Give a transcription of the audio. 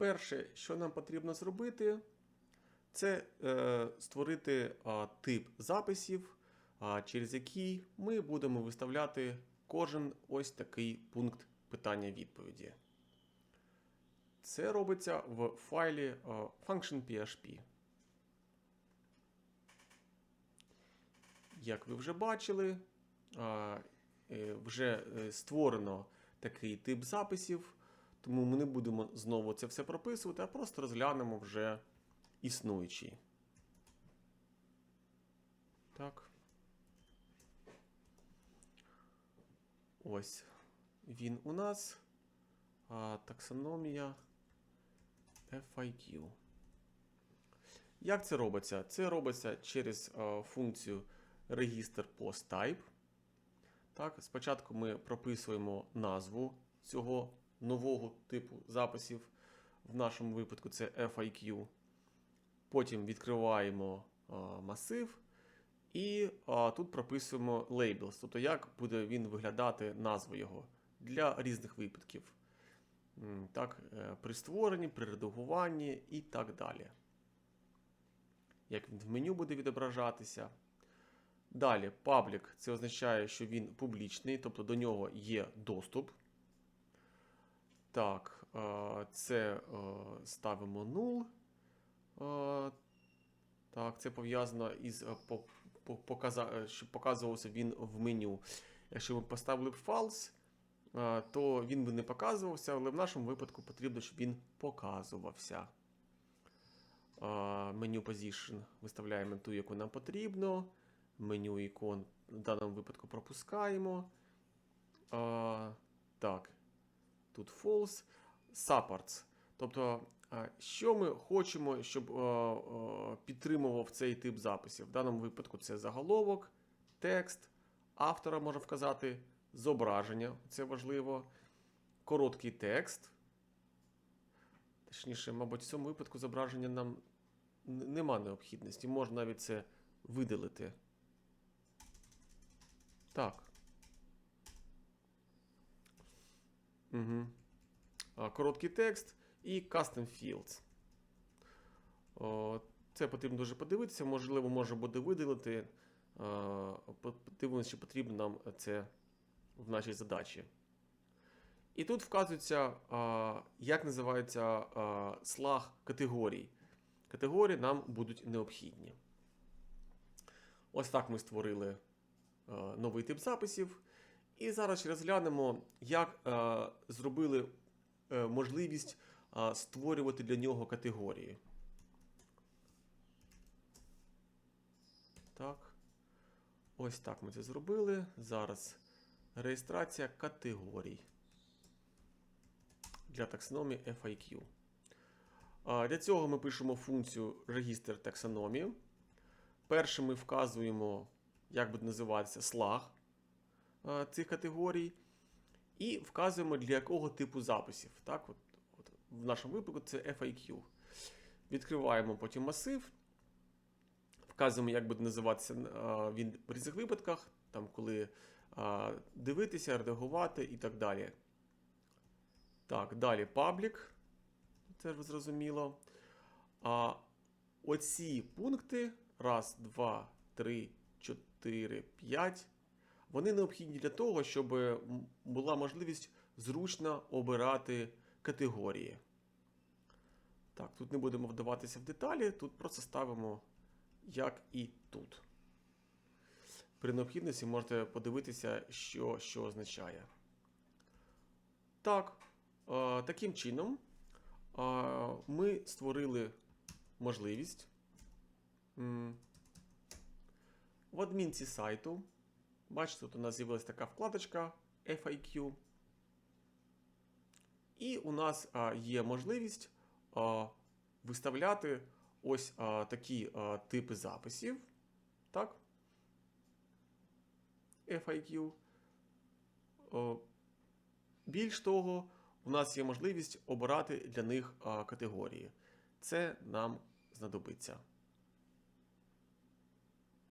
перше, що нам потрібно зробити, це е, створити а, тип записів, а, через який ми будемо виставляти кожен ось такий пункт питання-відповіді. Це робиться в файлі а, function.php. Як ви вже бачили, е, вже е, створено такий тип записів, тому ми не будемо знову це все прописувати, а просто розглянемо вже існуючий. Так. Ось він у нас. А, таксономія FIQ. Як це робиться? Це робиться через а, функцію register post. Так, спочатку ми прописуємо назву цього нового типу записів. В нашому випадку це FIQ. Потім відкриваємо масив. І тут прописуємо labels, тобто як буде він виглядати назва його для різних випадків. Так, е, при створенні, при редагуванні і так далі. Як він в меню буде відображатися. Далі, public це означає, що він публічний, тобто до нього є доступ. Так, е, це е, ставимо null. Е, Так, це пов'язано із щоб показувався він в меню. Якщо ми поставили б false, то він би не показувався, але в нашому випадку потрібно, щоб він показувався. Меню position виставляємо ту, яку нам потрібно. Меню ікон в даному випадку пропускаємо. Так, тут false. Supports. Тобто, що ми хочемо, щоб е, е, підтримував цей тип записів. В даному випадку це заголовок, текст, автора може вказати, зображення, це важливо, короткий текст. Точніше, мабуть, в цьому випадку зображення нам нема необхідності. Можна навіть це видалити. Так. Угу. Короткий текст і Custom Fields. Це потрібно дуже подивитися. Можливо, може буде видалити. А, Подивимося, чи потрібно нам це в нашій задачі. І тут вказується, як називається слаг категорій. Категорії нам будуть необхідні. Ось так ми створили новий тип записів. І зараз розглянемо, як а, зробили е, можливість а, створювати для нього категорії. Так. Ось так ми це зробили. Зараз реєстрація категорій для таксономії FIQ. А, Для цього ми пишемо функцію регістр таксономії. Перше ми вказуємо, як буде називатися слаг цих категорій. І вказуємо, для якого типу записів. Так, от, от, в нашому випадку це FIQ. Відкриваємо потім масив. Вказуємо, як буде називатися а, він в різних випадках, там, коли дивитися, редагувати і так далі. Так, далі public. Це ж зрозуміло. А оці пункти: раз, два, три, чотири, п'ять. Вони необхідні для того, щоб була можливість зручно обирати категорії. Так, тут не будемо вдаватися в деталі, тут просто ставимо як і тут. При необхідності можете подивитися, що, що означає. Так, е, таким чином е, ми створили можливість в адмінці сайту. Бачите, тут у нас з'явилася така вкладочка FIQ. І у нас є можливість виставляти ось такі типи записів. Так? FIQ. Більш того, у нас є можливість обирати для них категорії. Це нам знадобиться.